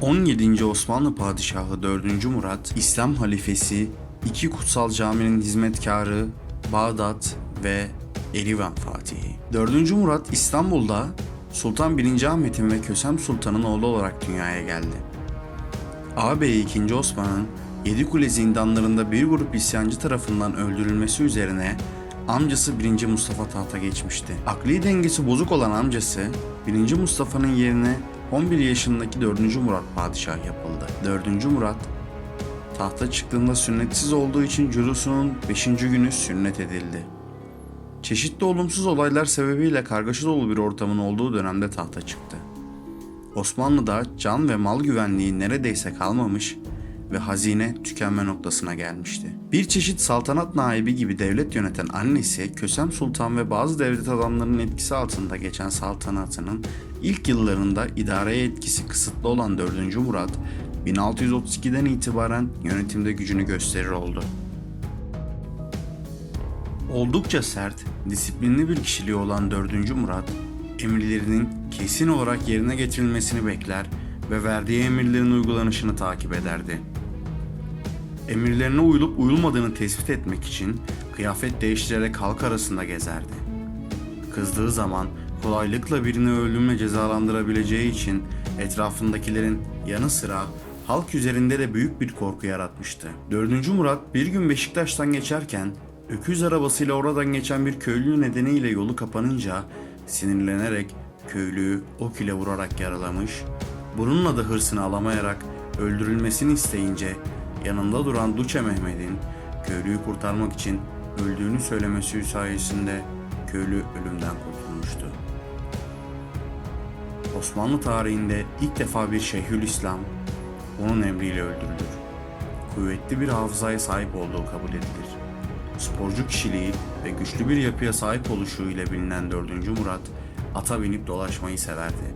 17. Osmanlı Padişahı 4. Murat, İslam halifesi, iki kutsal caminin hizmetkarı, Bağdat ve Erivan Fatihi. 4. Murat İstanbul'da Sultan 1. Ahmet'in ve Kösem Sultan'ın oğlu olarak dünyaya geldi. Ağabeyi 2. Osman'ın Yedikule zindanlarında bir grup isyancı tarafından öldürülmesi üzerine amcası 1. Mustafa tahta geçmişti. Akli dengesi bozuk olan amcası 1. Mustafa'nın yerine 11 yaşındaki 4. Murat padişah yapıldı. 4. Murat tahta çıktığında sünnetsiz olduğu için cürusunun 5. günü sünnet edildi. Çeşitli olumsuz olaylar sebebiyle kargaşa dolu bir ortamın olduğu dönemde tahta çıktı. Osmanlı'da can ve mal güvenliği neredeyse kalmamış ve hazine tükenme noktasına gelmişti. Bir çeşit saltanat naibi gibi devlet yöneten annesi Kösem Sultan ve bazı devlet adamlarının etkisi altında geçen saltanatının ilk yıllarında idareye etkisi kısıtlı olan 4. Murat 1632'den itibaren yönetimde gücünü gösterir oldu. Oldukça sert, disiplinli bir kişiliği olan 4. Murat, emirlerinin kesin olarak yerine getirilmesini bekler ve verdiği emirlerin uygulanışını takip ederdi. Emirlerine uyulup uyulmadığını tespit etmek için kıyafet değiştirerek halk arasında gezerdi. Kızdığı zaman kolaylıkla birini ölümle cezalandırabileceği için etrafındakilerin yanı sıra halk üzerinde de büyük bir korku yaratmıştı. 4. Murat bir gün Beşiktaş'tan geçerken öküz arabasıyla oradan geçen bir köylü nedeniyle yolu kapanınca sinirlenerek köylüyü ok ile vurarak yaralamış, bununla da hırsını alamayarak öldürülmesini isteyince yanında duran Duçe Mehmet'in köylüyü kurtarmak için öldüğünü söylemesi sayesinde köylü ölümden kurtulmuştu. Osmanlı tarihinde ilk defa bir Şeyhülislam onun emriyle öldürülür. Kuvvetli bir hafızaya sahip olduğu kabul edilir. Sporcu kişiliği ve güçlü bir yapıya sahip oluşu ile bilinen 4. Murat, ata binip dolaşmayı severdi.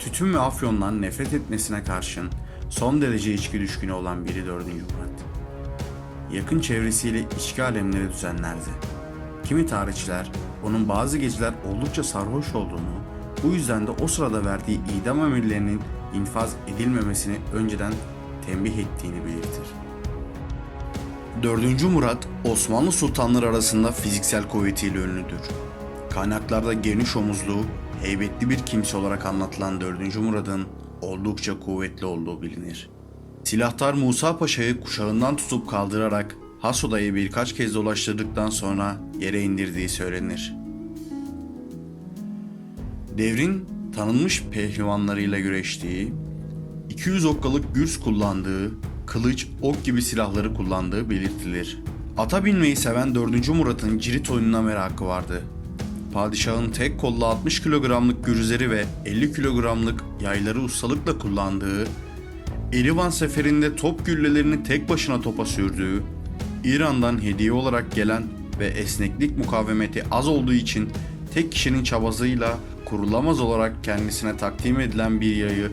Tütün ve afyondan nefret etmesine karşın son derece içki düşkünü olan biri 4. Murat. Yakın çevresiyle içki alemleri düzenlerdi. Kimi tarihçiler onun bazı geceler oldukça sarhoş olduğunu, bu yüzden de o sırada verdiği idam emirlerinin infaz edilmemesini önceden tembih ettiğini belirtir. 4. Murat, Osmanlı sultanları arasında fiziksel kuvvetiyle ünlüdür. Kaynaklarda geniş omuzlu, heybetli bir kimse olarak anlatılan 4. Murad'ın oldukça kuvvetli olduğu bilinir. Silahtar Musa Paşa'yı kuşağından tutup kaldırarak has odayı birkaç kez dolaştırdıktan sonra yere indirdiği söylenir. Devrin tanınmış pehlivanlarıyla güreştiği, 200 okkalık gürs kullandığı, kılıç, ok gibi silahları kullandığı belirtilir. Ata binmeyi seven 4. Murat'ın cirit oyununa merakı vardı. Padişahın tek kolla 60 kilogramlık gürzleri ve 50 kilogramlık yayları ustalıkla kullandığı, Erivan seferinde top güllelerini tek başına topa sürdüğü, İran'dan hediye olarak gelen ve esneklik mukavemeti az olduğu için tek kişinin çabasıyla kurulamaz olarak kendisine takdim edilen bir yayı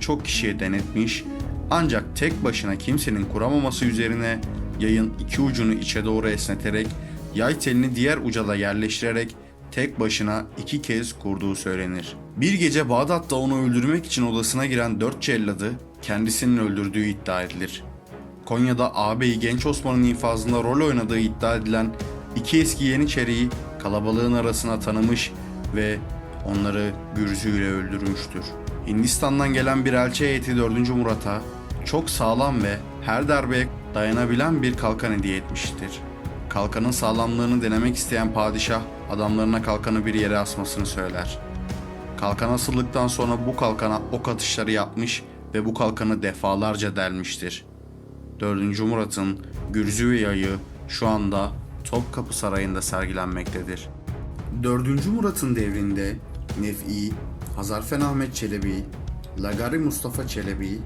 çok kişiye denetmiş ancak tek başına kimsenin kuramaması üzerine yayın iki ucunu içe doğru esneterek yay telini diğer uca da yerleştirerek tek başına iki kez kurduğu söylenir. Bir gece Bağdat'ta onu öldürmek için odasına giren dört celladı kendisinin öldürdüğü iddia edilir. Konya'da ağabeyi Genç Osman'ın infazında rol oynadığı iddia edilen iki eski yeniçeriyi kalabalığın arasına tanımış ve onları gürzüyle öldürmüştür. Hindistan'dan gelen bir elçi heyeti 4. Murat'a çok sağlam ve her darbeye dayanabilen bir kalkan hediye etmiştir. Kalkanın sağlamlığını denemek isteyen padişah adamlarına kalkanı bir yere asmasını söyler. Kalkan asıldıktan sonra bu kalkana ok atışları yapmış ve bu kalkanı defalarca delmiştir. 4. Murat'ın gürzü ve yayı şu anda Topkapı Sarayı'nda sergilenmektedir. 4. Murat'ın devrinde Nef'i, Hazarfen Ahmet Çelebi, Lagari Mustafa Çelebi,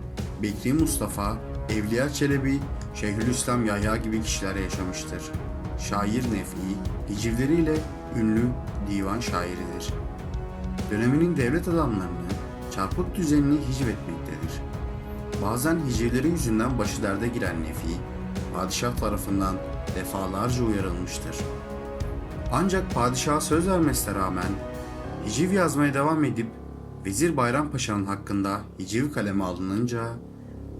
Bekri Mustafa, Evliya Çelebi, Şeyhülislam Yahya gibi kişiler yaşamıştır. Şair Nef'i, hicivleriyle ünlü divan şairidir. Döneminin devlet adamlarını çarpık düzenini hiciv etmektedir. Bazen hicivleri yüzünden başı derde giren Nefi, padişah tarafından defalarca uyarılmıştır. Ancak padişaha söz vermesine rağmen hiciv yazmaya devam edip Vezir Bayrampaşa'nın hakkında hiciv kaleme alınınca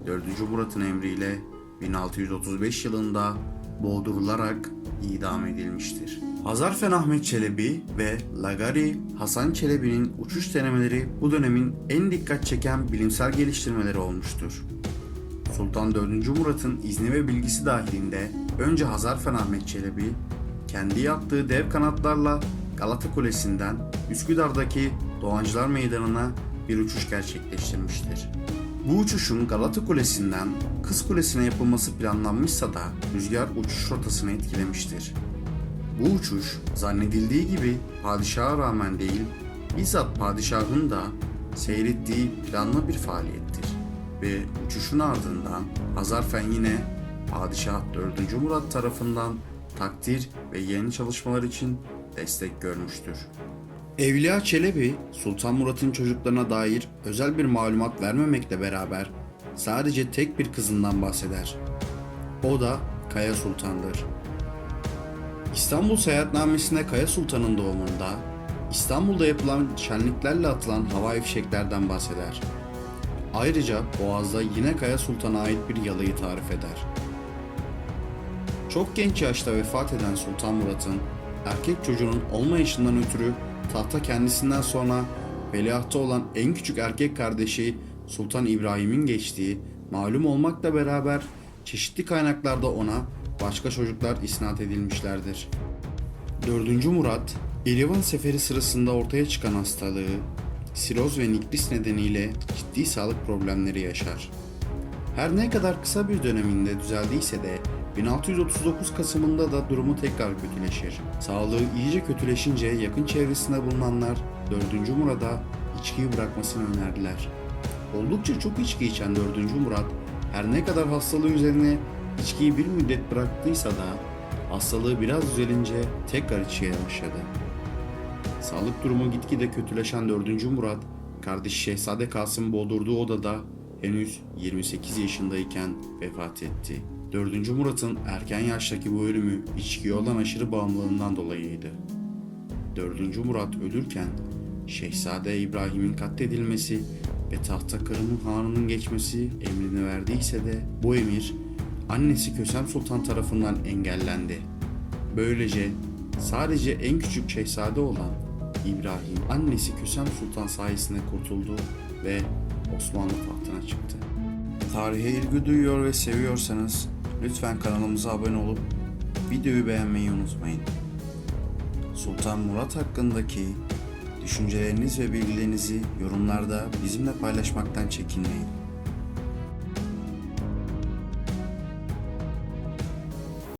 4. Murat'ın emriyle 1635 yılında boğdurularak idam edilmiştir. Hazarfen Ahmet Çelebi ve Lagari Hasan Çelebi'nin uçuş denemeleri bu dönemin en dikkat çeken bilimsel geliştirmeleri olmuştur. Sultan 4. Murat'ın izni ve bilgisi dahilinde önce Hazarfen Ahmet Çelebi kendi yaptığı dev kanatlarla Galata Kulesi'nden Üsküdar'daki Doğancılar Meydanı'na bir uçuş gerçekleştirmiştir. Bu uçuşun Galata Kulesi'nden Kız Kulesi'ne yapılması planlanmışsa da rüzgar uçuş rotasını etkilemiştir. Bu uçuş zannedildiği gibi padişaha rağmen değil, bizzat padişahın da seyrettiği planlı bir faaliyettir. Ve uçuşun ardından Hazarfen yine Padişah 4. Murat tarafından takdir ve yeni çalışmalar için destek görmüştür. Evliya Çelebi, Sultan Murat'ın çocuklarına dair özel bir malumat vermemekle beraber sadece tek bir kızından bahseder. O da Kaya Sultan'dır. İstanbul Seyahatnamesi'nde Kaya Sultan'ın doğumunda İstanbul'da yapılan şenliklerle atılan havai fişeklerden bahseder. Ayrıca Boğaz'da yine Kaya Sultan'a ait bir yalayı tarif eder. Çok genç yaşta vefat eden Sultan Murat'ın erkek çocuğunun olmayışından ötürü tahta kendisinden sonra veliahta olan en küçük erkek kardeşi Sultan İbrahim'in geçtiği malum olmakla beraber çeşitli kaynaklarda ona başka çocuklar isnat edilmişlerdir. 4. Murat, İrivan seferi sırasında ortaya çıkan hastalığı, siroz ve niklis nedeniyle ciddi sağlık problemleri yaşar. Her ne kadar kısa bir döneminde düzeldiyse de 1639 Kasım'ında da durumu tekrar kötüleşir. Sağlığı iyice kötüleşince yakın çevresinde bulunanlar 4. Murat'a içkiyi bırakmasını önerdiler. Oldukça çok içki içen 4. Murat her ne kadar hastalığı üzerine içkiyi bir müddet bıraktıysa da hastalığı biraz düzelince tekrar içkiye başladı. Sağlık durumu gitgide kötüleşen 4. Murat, kardeşi Şehzade Kasım boğdurduğu odada henüz 28 yaşındayken vefat etti. 4. Murat'ın erken yaştaki bu ölümü içkiye olan aşırı bağımlılığından dolayıydı. 4. Murat ölürken Şehzade İbrahim'in katledilmesi ve tahta Kırım'ın hanının geçmesi emrini verdiyse de bu emir annesi Kösem Sultan tarafından engellendi. Böylece sadece en küçük şehzade olan İbrahim annesi Kösem Sultan sayesinde kurtuldu ve Osmanlı tahtına çıktı. Tarihe ilgi duyuyor ve seviyorsanız lütfen kanalımıza abone olup videoyu beğenmeyi unutmayın. Sultan Murat hakkındaki düşünceleriniz ve bilgilerinizi yorumlarda bizimle paylaşmaktan çekinmeyin.